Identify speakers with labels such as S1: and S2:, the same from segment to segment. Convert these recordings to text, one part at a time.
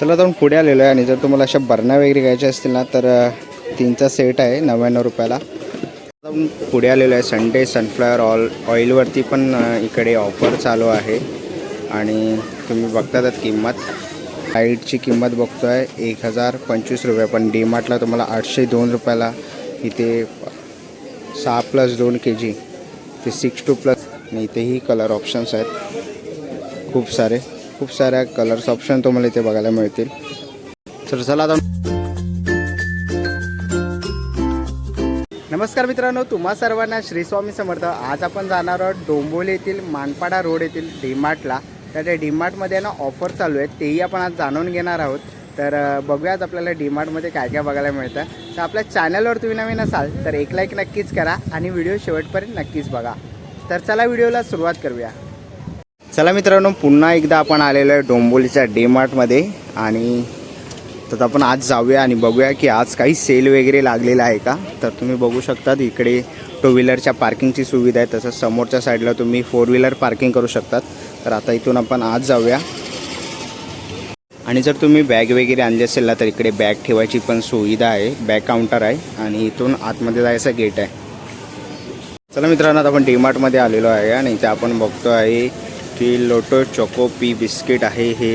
S1: चला तर पुढे आलेलो आहे आणि जर तुम्हाला अशा बरण्या वगैरे घ्यायच्या असतील ना तर तीनचा सेट आहे नव्याण्णव रुपयाला. पुढे आलेलो आहे संडे सनफ्लावर ऑल ऑइलवरती पण इकडे ऑफर चालू आहे. आणि तुम्ही बघता त्यात किंमत. लाईटची किंमत बघतो आहे एक हजार पंचवीस रुपये. पण डी मार्टला तुम्हाला आठशे दोन रुपयाला इथे सहा प्लस दोन के जी ते सिक्स टू प्लस आणि इथेही कलर ऑप्शन्स आहेत. खूप सारे. खूप साऱ्या कलर्स ऑप्शन तुम्हाला इथे बघायला मिळतील. तर चला आता नमस्कार मित्रांनो तुम्हा सर्वांना श्री स्वामी समर्थ. आज आपण जाणार आहोत डोंबोली येथील मानपाडा रोड येथील डीमार्टला. तर त्या डीमार्टमध्ये ना ऑफर चालू आहेत तेही आपण आज जाणून घेणार आहोत. तर बघूयात आपल्याला डीमार्टमध्ये काय काय बघायला मिळतं. तर आपल्या चॅनलवर तुम्ही नवीन असाल तर एक लाईक नक्कीच करा आणि व्हिडिओ शेवटपर्यंत नक्कीच बघा. तर चला व्हिडिओला सुरुवात करूया. चला मित्रांनो पुन्हा एकदा आपण आलेलो आहे डोंबोलीच्या डीमार्टमध्ये आणि तर आपण आज जाऊया आणि बघूया की आज काही सेल वगैरे लागलेला आहे का? तर तुम्ही बघू शकतात इकडे टू व्हीलरच्या पार्किंगची सुविधा आहे. तसंच समोरच्या साईडला तुम्ही फोर व्हीलर पार्किंग करू शकतात. तर आता इथून आपण आज जाऊया. आणि जर तुम्ही बॅग वगैरे आणली असेल ना तर इकडे बॅग ठेवायची पण सुविधा आहे. बॅग काउंटर आहे. आणि इथून आतमध्ये जायचं गेट आहे. चला मित्रांनो आता आपण डीमार्टमध्ये आलेलो आहे आणि इथे आपण बघतो आहे की लोटो चोको पी बिस्किट आहे हे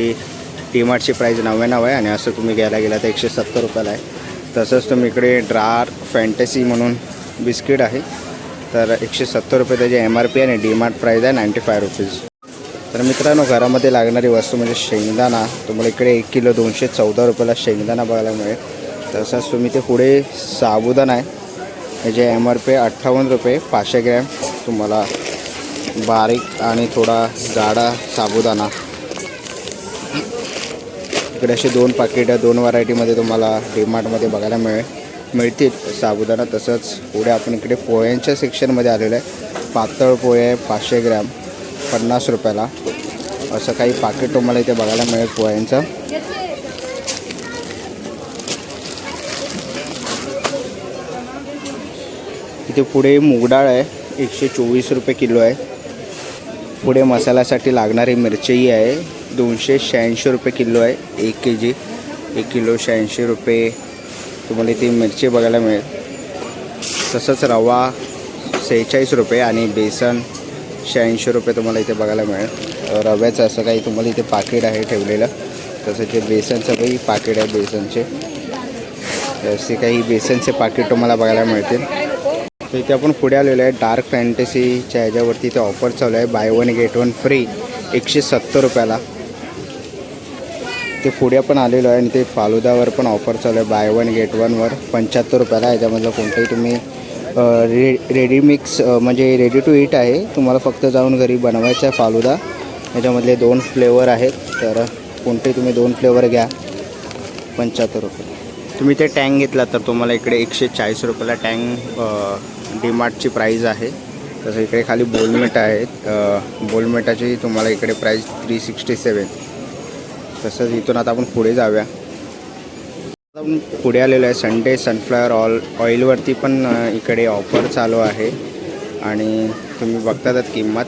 S1: डीमार्टची प्राईस नव्याण्णव आहे आणि असं तुम्ही घ्यायला गेला तर एकशे सत्तर रुपयाला आहे. तसंच तुम्ही इकडे ड्रार फॅन्टसी म्हणून बिस्किट आहे. तर एकशे सत्तर रुपये त्याची एम आर पी आणि डीमार्ट प्राईस आहे नाईंटी फाय रुपीज तर मित्रांनो घरामध्ये लागणारी वस्तू म्हणजे शेंगदाणा. तुम्हाला इकडे एक किलो दोनशे चौदा रुपयाला शेंगदाणा बघायला मिळेल. तसंच तुम्ही ते पुढे साबुदाणा आहे. याचे एम आर पी अठ्ठावन्न रुपये पाचशे ग्रॅम तुम्हाला बारीक आणि थोडा जाडा साबुदाणा. इकडे असे दोन पाकिट दोन व्हरायटीमध्ये तुम्हाला डीमार्टमध्ये बघायला मिळेल. मिळतील साबुदाणा तसंच. पुढे आपण इकडे पोह्यांच्या सेक्शनमध्ये आलेलो आहे. पातळ पोहे आहे पाचशे ग्रॅम पन्नास रुपयाला. असं काही पाकिट तुम्हाला इथे बघायला मिळेल पोह्यांचं. इथे पुढे मुगडाळ आहे. एकशे चोवीस रुपये किलो आहे. पुढे मसाल्यासाठी लागणारी मिरचीही आहे. दोनशे शहाऐंशी रुपये किलो आहे. एक के जी. एक किलो शहाऐंशी रुपये. तुम्हाला इथे मिरची बघायला मिळेल. तसंच रवा सेहेचाळीस रुपये आणि बेसन शहाऐंशी रुपये तुम्हाला इथे बघायला मिळेल. रव्याचं असं काही तुम्हाला इथे पाकिट आहे ठेवलेलं. तसं ते बेसनचं काही पाकिट आहे बेसनचे. असे काही बेसनचे पाकिट तुम्हाला बघायला मिळतील. तर इथे आपण पुढे आलेलो आहे. डार्क फॅन्टसीच्या ह्याच्यावरती इथे ऑफर चालू आहे. Buy one get one free एकशे सत्तर रुपयाला. ते पुढे पण आलेलो आहे आणि ते फालुदावर पण ऑफर चालू आहे. बाय वन गेट वनवर पंच्याहत्तर रुपयाला याच्यामधलं कोणतंही तुम्ही रे रेडी मिक्स म्हणजे रेडी टू ईट आहे. तुम्हाला फक्त जाऊन घरी बनवायचं आहे फालुदा. याच्यामधले दोन फ्लेवर आहेत. तर कोणतेही तुम्ही दोन फ्लेवर घ्या. पंच्याहत्तर रुपये. तुम्ही ते टँक घेतला तर तुम्हाला इकडे एकशे चाळीस रुपयाला टँक डीमार्टची प्राईज आहे. तसं इकडे खाली बोलमेट आहेत बोलमेटाची तुम्हाला इकडे प्राईज थ्री सिक्स्टी सेवन तसंच इथून आता आपण पुढे जाऊया. आपण पुढे आलेलो आहे. संडे सनफ्लावर ऑल ऑइलवरती पण इकडे ऑफर चालू आहे. आणि तुम्ही बघतातच किंमत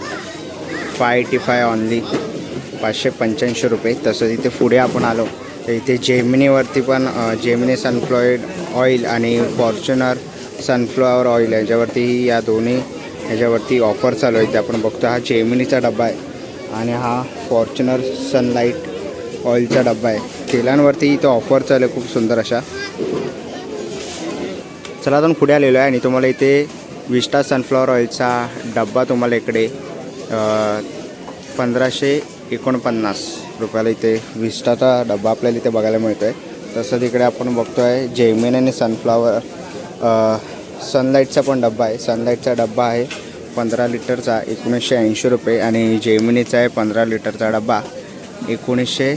S1: फाय एटी फाय ऑनली पाचशे पंच्याऐंशी रुपये. तसंच इथे पुढे आपण आलो. तर इथे जेमिनीवरती पण जेमिनी सनफ्लॉईड ऑइल आणि फॉर्च्युनर सनफ्लॉवर ऑइल याच्यावरतीही या दोन्ही ह्याच्यावरती ऑफर चालू आहे. ते आपण बघतो हा जेमिनीचा डबा आहे आणि हा फॉर्च्युनर सनलाईट ऑइलचा डब्बा आहे. तेलांवरती इथं ऑफर चालू आहे खूप सुंदर अशा. चला आपण पुढे आलेलो आहे आणि तुम्हाला इथे विस्टा सनफ्लॉवर ऑइलचा डब्बा तुम्हाला इकडे पंधराशे एकोणपन्नास. रुपयाला इथे विस्टाचा डब्बा आपल्याला इथे बघायला मिळतो आहे तसंच इकडे आपण बघतो आहे जेमिन आणि सनफ्लॉवर सनलाईटचा पण डब्बा आहे. सनलाईटचा डब्बा आहे पंधरा लिटरचा एकोणीसशे ऐंशी रुपये. आणि जेमिनीचा आहे पंधरा लिटरचा डब्बा. एकोणीसशे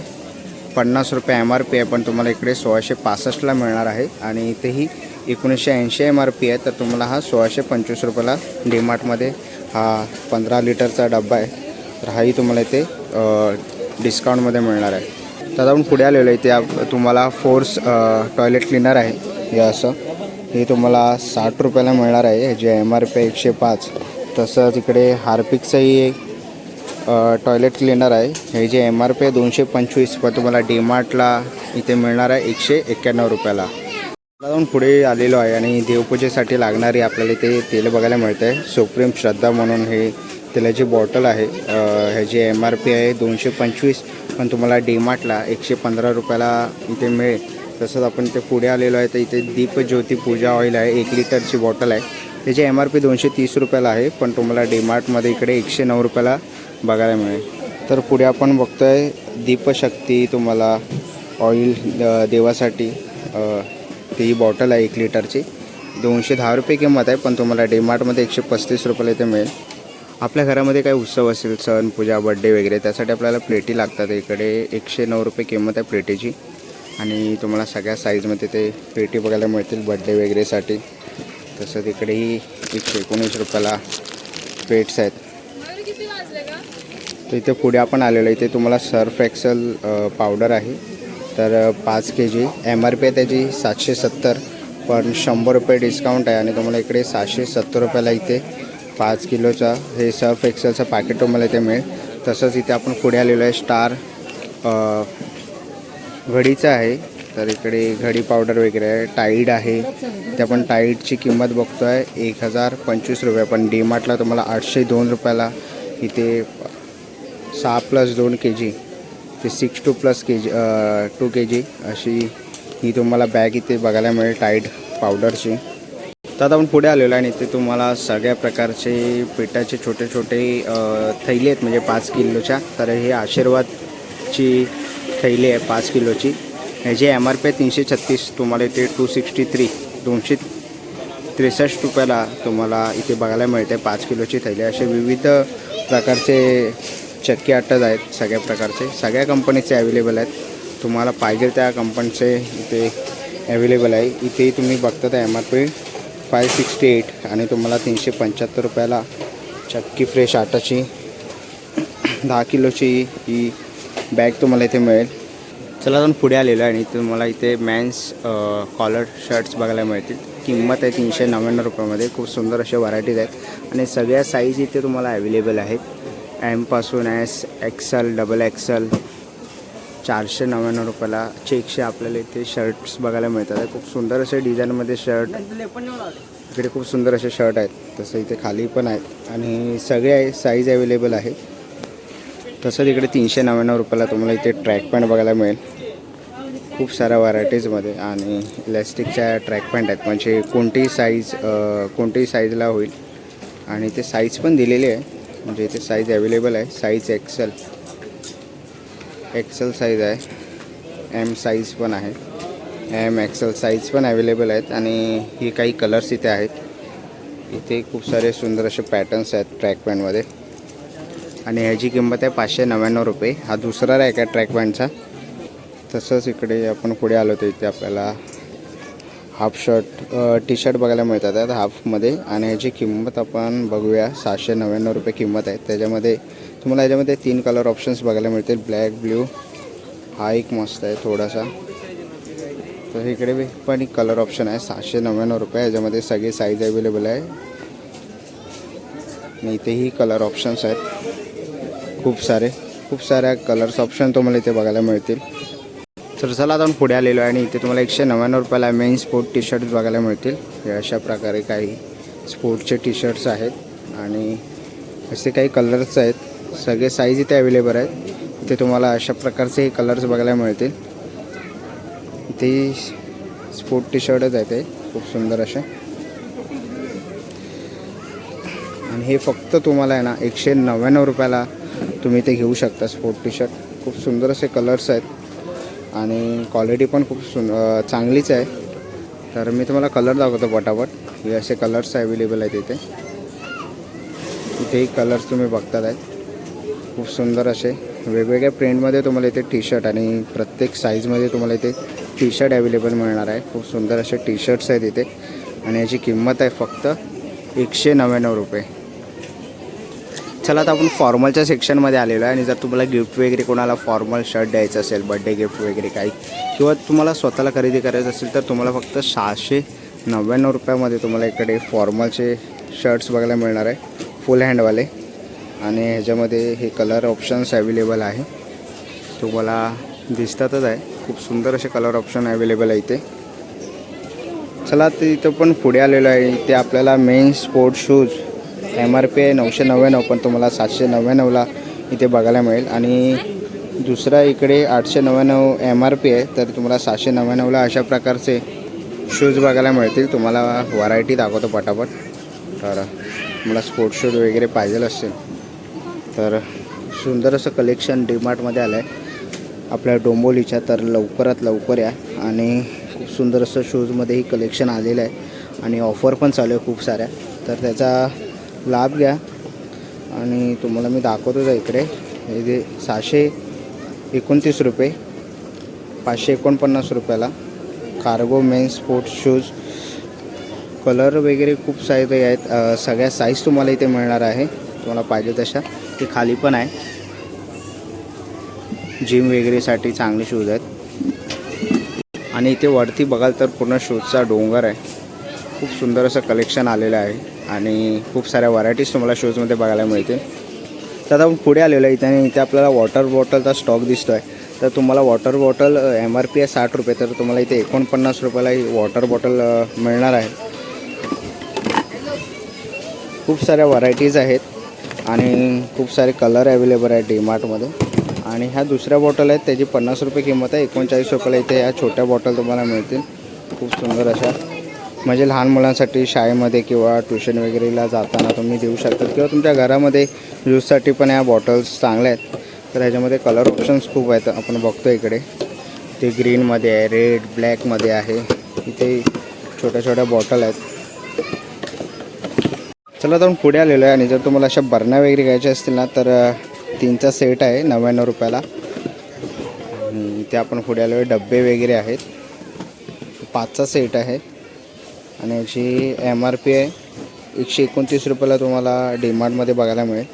S1: पन्नास रुपये एम आर पी आहे पण तुम्हाला इकडे सोळाशे पासष्टला मिळणार आहे. आणि इथेही एकोणीसशे ऐंशी एम आर पी आहे तर तुम्हाला हा सोळाशे पंचवीस रुपयाला डीमार्टमध्ये हा पंधरा लिटरचा डब्बा आहे. तर हाही तुम्हाला इथे डिस्काउंटमध्ये मिळणार आहे. तर आपण पुढे आलेलो आहे. इथे आप- तुम्हाला फोर्स टॉयलेट क्लिनर आहे. हे असं. हे तुम्हाला साठ रुपयाला मिळणार आहे. जे एम आर पी एकशे पाच. तसंच इकडे हार्पिकचंही एक टॉयलेट क्लिनर आहे. हे जे एम आर पी आहे दोनशे पंचवीस पण तुम्हाला डीमार्टला इथे मिळणार आहे. एकशे एक्क्याण्णव रुपयाला. जाऊन पुढे आलेलो आहे आणि देवपूजेसाठी लागणारी आपल्याला इथे तेल बघायला मिळतं आहे सुप्रीम श्रद्धा म्हणून हे तेलाची बॉटल आहे. ह्याची एम आर पी आहे दोनशे पंचवीस. पण तुम्हाला डीमार्टला एकशे पंधरा रुपयाला इथे मिळेल. तसंच आपण इथे पुढे आलेलो आहे तर इथे दीपज्योती पूजा ऑइल आहे एक लिटरची बॉटल आहे. त्याची एम आर पी दोनशे तीस रुपयाला आहे पण तुम्हाला डीमार्टमध्ये इकडे एकशे नऊ रुपयाला बघायला मिळेल. तर पुढे आपण बघतो आहे दीपशक्ती तुम्हाला ऑइल देवासाठी ती बॉटल आहे एक लिटरची. दोनशे दहा रुपये किंमत आहे पण तुम्हाला डीमार्टमध्ये एकशे पस्तीस रुपयाला इथे मिळेल. आपल्या घरामध्ये काही उत्सव असेल सण पूजा बड्डे वगैरे त्यासाठी आपल्याला प्लेटी लागतात इकडे. एकशे नऊ रुपये किंमत आहे प्लेटीची. आणि तुम्हाला सगळ्या साईजमध्ये ते पेटी बघायला मिळतील बड्डे वगैरेसाठी तसं तिकडेही एकशे एकोणीस रुपयाला प्लेट्स आहेत. तर इथे पुढे आपण आलेलो आहे. इथे तुम्हाला सर्फ एक्सल पावडर आहे. तर पाच K G M R P आहे त्याची सातशे सत्तर. पण शंभर रुपये डिस्काउंट आहे. आणि तुम्हाला इकडे सहाशे सत्तर रुपयाला इथे पाच किलोचा हे सर्फ एक्सेलचं पॅकेट तुम्हाला इथे मिळेल. तसंच इथे आपण पुढे आलेलो आहे स्टार घडीचं आहे. तर इकडे घडी पावडर वगैरे आहे टाईड आहे. ते आपण टाईडची किंमत बघतो आहे एक हजार पंचवीस रुपये. पण डीमार्टला तुम्हाला आठशे दोन रुपयाला इथे सहा प्लस दोन के जी ते six two plus K G two K G अशी ही तुम्हाला बॅग इथे बघायला मिळेल टाईड पावडरची तर आता आपण पुढे आलेलो आहे आणि इथे तुम्हाला सगळ्या प्रकारचे पिठाचे छोटे छोटे थैली आहेत म्हणजे पाच किलोच्या. तर हे आशीर्वादची थैली आहे पाच किलोची. ह्याची एम आर पी आहे तीनशे छत्तीस. तुम्हाला इथे टू सिक्स्टी थ्री दोनशे त्रेसष्ट रुपयाला तुम्हाला इथे बघायला मिळते पाच किलोची थैली. असे विविध प्रकारचे चक्की अट्टज आहेत सगळ्या प्रकारचे. सगळ्या कंपनीचे अवेलेबल आहेत. तुम्हाला पाहिजे त्या कंपनीचे इथे अवेलेबल आहे. इथे तुम्ही बघता तर M R P five sixty eight आणि तुम्हाला तीनशे पंच्याहत्तर रुपयाला चक्की फ्रेश आटाची दहा किलोची ही बॅग तुम्हाला इथे मिळेल. चला आपण पुढे आलेलो आहे आणि तुम्हाला इथे मॅन्स कॉलर शर्ट्स बघायला मिळतील. किंमत आहे तीनशे नव्याण्णव रुपयामध्ये. खूप सुंदर असे व्हरायटीज आहेत. आणि सगळ्या साईज इथे तुम्हाला अवेलेबल आहेत. एमपासून एस एक्सल डबल एक्सल चारशे नव्याण्णव रुपयाला चेकशे आपल्याला इथे शर्ट्स बघायला मिळतात. खूप सुंदर असे डिझाईनमध्ये शर्ट इकडे खूप सुंदर असे शर्ट आहेत. तसं इथे खाली पण आहेत. आणि सगळे साईज अवेलेबल आहे. तसंच इकडे तीनशे नव्याण्णव रुपयाला तुम्हाला इथे ट्रॅक पॅन्ट बघायला मिळेल. खूप साऱ्या व्हरायटीजमध्ये आणि इलॅस्टिकच्या ट्रॅक पॅन्ट आहेत. म्हणजे कोणतीही साईज कोणतीही साईजला होईल. आणि ते साईज पण दिलेली आहे. म्हणजे इथे साईज अवेलेबल आहे. साईज एक्सेल एक्सेल साईज आहे. एम साईज पण आहे. एम एक्सेल साईज पण अवेलेबल आहेत आणि ही काही कलर्स इथे आहेत. इथे खूप सारे सुंदर असे पॅटर्न्स आहेत ट्रॅक पॅन्टमध्ये आणि ह्याची किंमत आहे पाचशे नव्याण्णव रुपये. हा दुसरा रॅक आहे ट्रॅक पॅन्टचा तसंच इकडे आपण पुढे आलो तर इथे आपल्याला हाफ शर्ट टी शर्ट बघायला मिळतात. हाफमध्ये आणि ह्याची किंमत आपण बघूया. सहाशे नव्याण्णव रुपये किंमत आहे. त्याच्यामध्ये तुम्हाला याच्यामध्ये तीन कलर ऑप्शन्स बघायला मिळतील. ब्लॅक ब्ल्यू हा एक मस्त आहे थोडासा. तर इकडे बी पण एक कलर ऑप्शन आहे. सहाशे नव्याण्णव रुपये. याच्यामध्ये सगळे साईज अवेलेबल आहे. आणि इथेही कलर ऑप्शन्स आहेत. खूप सारे. खूप साऱ्या कलर्स ऑप्शन तुम्हाला इथे बघायला मिळतील. तर चला आता आपण पुढे आलेलो आहे आणि इथे तुम्हाला एकशे नव्याण्णव रुपयाला मेन स्पोर्ट टी शर्ट बघायला मिळतील. हे अशा प्रकारे काही स्पोर्टचे टी शर्ट्स आहेत. आणि असे काही कलर्स आहेत. सगळे साईज इथे अवेलेबल आहेत. इथे तुम्हाला अशा प्रकारचे कलर्स बघायला मिळतील. इथे स्पोर्ट टी शर्टच आहे ते. खूप सुंदर असे. आणि हे फक्त तुम्हाला आहे ना एकशे नव्याण्णव रुपयाला तुम्ही ते घेऊ शकता स्पोर्ट टी शर्ट खूप सुंदर असे कलर्स आहेत. आणि क्वालिटी पण खूप सुन चांगलीच आहे. तर मी तुम्हाला कलर दाखवतो पटापट. हे असे कलर्स अवेलेबल आहेत इथे. इथेही कलर्स तुम्ही बघतात आहेत खूप सुंदर असे वेगवेगळ्या प्रिंटमध्ये तुम्हाला इथे टी शर्ट आणि प्रत्येक साईजमध्ये तुम्हाला इथे टी शर्ट अवेलेबल मिळणार आहे. खूप सुंदर असे टी शर्ट्स आहेत इथे. आणि याची किंमत आहे फक्त एकशे नव्याण्णव रुपये. चला आता आपण फॉर्मलच्या सेक्शनमध्ये आलेलो आहे. आणि जर तुम्हाला गिफ्ट वगैरे कोणाला फॉर्मल शर्ट द्यायचं असेल बड्डे गिफ्ट वगैरे काही किंवा तुम्हाला स्वतःला खरेदी करायचं असेल तर तुम्हाला फक्त सहाशे नव्याण्णव रुपयामध्ये तुम्हाला इकडे फॉर्मलचे शर्ट्स बघायला मिळणार आहे. फुल हँडवाले आणि ह्याच्यामध्ये हे कलर ऑप्शन्स अवेलेबल आहे. तुम्हाला दिसतातच आहे. खूप सुंदर असे कलर ऑप्शन अवेलेबल आहे इथे. चला ते इथं पण पुढे आलेलो आहे. इथे आपल्याला men sport shoes M R P आहे नऊशे नव्याण्णव पण तुम्हाला सातशे नव्याण्णवला इथे बघायला मिळेल. आणि दुसरा इकडे आठशे नव्याण्णव एम आर पी आहे तर तुम्हाला सातशे नव्याण्णवला अशा प्रकारचे शूज बघायला मिळतील. तुम्हाला व्हरायटी दाखवतो पटापट. तर तुम्हाला स्पोर्ट शूज वगैरे पाहिजे असेल तर सुंदर असं कलेक्शन डीमार्टमध्ये आलं आहे आपल्या डोंबोलीच्या तर लवकरात लवकर या. आणि खूप सुंदर असं शूजमध्येही कलेक्शन आलेलं आहे. आणि ऑफर पण चालू आहे खूप साऱ्या. तर त्याचा लाभ घ्या. आणि तुम्हाला मी दाखवतोच आहे इकडे. हे जे सहाशे एकोणतीस रुपये पाचशे एकोणपन्नास रुपयाला cargo men sports shoes colour वगैरे खूप सारे आहेत. सगळ्या साईज तुम्हाला इथे मिळणार आहे. तुम्हाला पाहिजे तशा. ते खाली पण आहे. जिम वगैरेसाठी चांगले शूज आहेत. आणि इथे वरती बघाल तर पूर्ण शूजचा डोंगर आहे. खूप सुंदर असं कलेक्शन आलेलं आहे. आणि खूप साऱ्या व्हरायटीज तुम्हाला शूजमध्ये बघायला मिळतील. तर आता आपण पुढे आलेलो आहे. इथे आणि इथे आपल्याला वॉटर बॉटलचा स्टॉक दिसतो आहे तर तुम्हाला water bottle M R P आहे साठ रुपये. तर तुम्हाला इथे एकोणपन्नास रुपयाला ही वॉटर बॉटल मिळणार आहे. खूप साऱ्या व्हरायटीज आहेत. आणि खूप सारे कलर अवेलेबल आहेत डीमार्टमध्ये आणि ह्या दुसऱ्या बॉटल आहेत त्याची पन्नास रुपये किंमत आहे. एकोणचाळीस रुपयाला इथे ह्या छोट्या बॉटल तुम्हाला मिळतील. खूप सुंदर अशा. म्हणजे लहान मुलांसाठी शाळेमध्ये किंवा ट्युशन वगैरेला जाताना तुम्ही देऊ शकता. किंवा तुमच्या घरामध्ये यूजसाठी पण ह्या बॉटल्स चांगल्या आहेत. तर ह्याच्यामध्ये कलर ऑप्शन्स खूप आहेत. आपण बघतो इकडे. ते ग्रीनमध्ये आहे रेड ब्लॅकमध्ये आहे. इथे छोट्या छोट्या बॉटल आहेत. चला तर आपण पुढे आलेलो आहे आणि जर तुम्हाला अशा बरण्या वगैरे घ्यायच्या असतील ना तर तीनचा सेट आहे नव्याण्णव रुपयाला. आणि इथे आपण पुढे आलेलो आहे डब्बे वगैरे आहेत. पाचचा सेट आहे. आणि याची एम आर पी आहे. एकशे एकोणतीस रुपयाला तुम्हाला डीमार्टमध्ये बघायला मिळेल.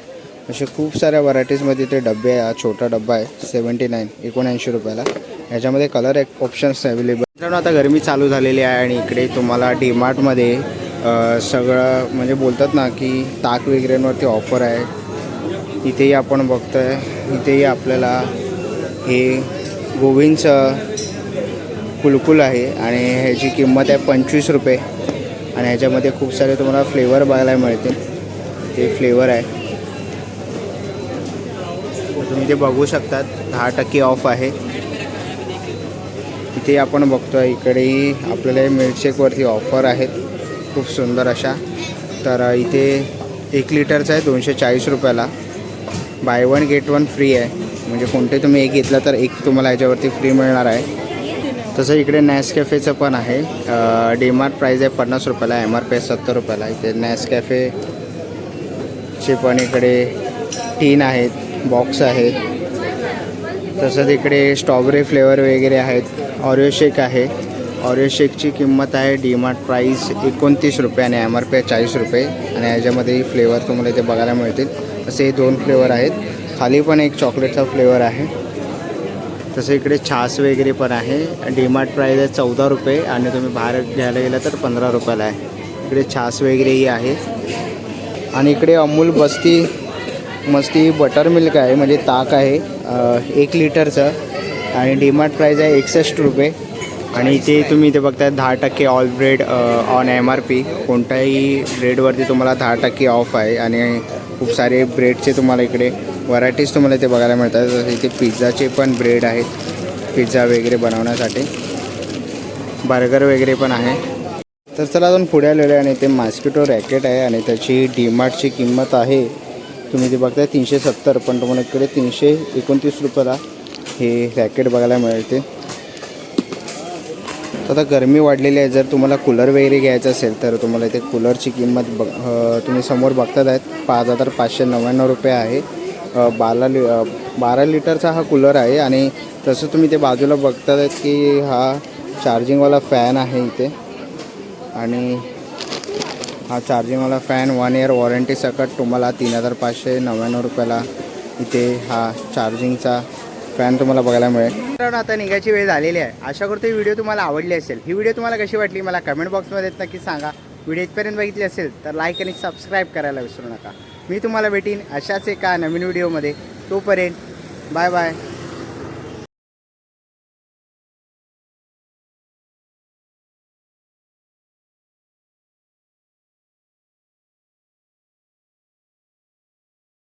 S1: असे खूप साऱ्या व्हरायटीजमध्ये ते डब्बे आहे. हा छोटा डब्बा आहे सेवन्टी नाईन एकोणऐंशी रुपयाला. याच्यामध्ये कलर एक ऑप्शन्स अवेलेबल मित्रांनो आता गरमी चालू झालेली आहे आणि इकडे तुम्हाला डीमार्टमध्ये सगळं म्हणजे बोलतात ना की ताक वगैरेंवरती ऑफर आहे. इथेही आपण बघतोय. इथेही आपल्याला हे गोविंदचं कुलकुल आहे आणि ह्याची किंमत आहे पंचवीस रुपये. आणि ह्याच्यामध्ये खूप सारे तुम्हाला फ्लेवर बघायला मिळतील. ते फ्लेवर आहे. तुम्ही ते बघू शकतात. दहा टक्के ऑफ आहे. इथे आपण बघतो इकडेही आपल्याला मिल्कशेकवरती ऑफर आहेत. खूप सुंदर अशा. तर इथे एक लिटरचं आहे दोनशे चाळीस रुपयाला. Buy one get one free आहे. म्हणजे कोणते तुम्ही एक घेतला तर एक तुम्हाला याच्यावरती फ्री मिळणार आहे. तसं इकडे नॅस कॅफेचं पण आहे. डीमार्ट प्राईज आहे पन्नास रुपयाला एम आर पी आहे सत्तर रुपयाला. इथे नॅस कॅफेचे पण इकडे टीन आहेत बॉक्स आहेत. तसंच इकडे स्ट्रॉबेरी फ्लेवर वगैरे आहेत. ऑरिओ शेक आहे. ऑरिओ शेकची किंमत आहे डीमार्ट प्राईस एकोणतीस रुपये आणि एम आर पी आहे चाळीस रुपये. आणि याच्यामध्ये फ्लेवर तुम्हाला इथे बघायला मिळतील. असे हे दोन फ्लेवर आहेत. खाली पण एक चॉकलेटचा फ्लेवर आहे. तसं इकडे छास वगैरे पण आहे. डीमार्ट प्राईज आहे चौदा रुपये आणि तुम्ही बाहेर घ्यायला गेला तर पंधरा रुपयाला आहे. इकडे छास वगैरेही आहे. आणि इकडे अमूल बस्ती मस्ती बटर मिल्क आहे. म्हणजे ताक आहे. एक लिटरचं. आणि डीमार्ट प्राईज आहे एकसष्ट रुपये. आणि इथे तुम्ही इथे बघताय दहा टक्के all bread on M R P कोणत्याही ब्रेडवरती तुम्हाला दहा टक्के ऑफ आहे आणि खूप सारे ब्रेडचे तुम्हाला इकडे व्हरायटीज तुम्हाला इथे बघायला मिळतात. जसं इथे पिझ्झाचे पण ब्रेड आहेत पिझ्झा वगैरे बनवण्यासाठी. बर्गर वगैरे पण आहे. तर चला अजून पुढे आलेलो आहे आणि ते मॉस्किटो रॅकेट आहे आणि त्याची डीमार्टची किंमत आहे. तुम्ही ते बघताय तीनशे सत्तर पण तुम्हाला इकडे तीनशे एकोणतीस रुपयाला हे रॅकेट बघायला मिळते. तर आता गरमी वाढलेली आहे. जर तुम्हाला कूलर वगैरे घ्यायचं असेल तर तुम्हाला इथे कूलरची किंमत बघ तुम्ही समोर बघतात आहेत पाच हजार पाचशे नव्याण्णव रुपये आहे. बारा लि बारा लिटरचा हा कूलर आहे आणि तसं तुम्ही ते बाजूला बघतात आहेत की हा चार्जिंगवाला फॅन आहे इथे. आणि हा चार्जिंगवाला फॅन वन इयर वॉरंटी सकट तुम्हाला तीन हजार पाचशे नव्याण्णव रुपयाला इथे हा चार्जिंगचा फॅन तुम्हाला बघायला मिळेल. मित्रांनो आता निघायची वेळ झालेली आहे. आशा करतो ही व्हिडिओ तुम्हाला आवडली असेल. ही व्हिडिओ तुम्हाला कशी वाटली मला कमेंट बॉक्समध्ये नक्की सांगा. व्हिडिओ इथपर्यंत बघितली असेल तर लाईक आणि सबस्क्राईब करायला विसरू नका. मी तुम्हाला भेटीन अशाच एका नवीन व्हिडिओमध्ये. तोपर्यंत बाय बाय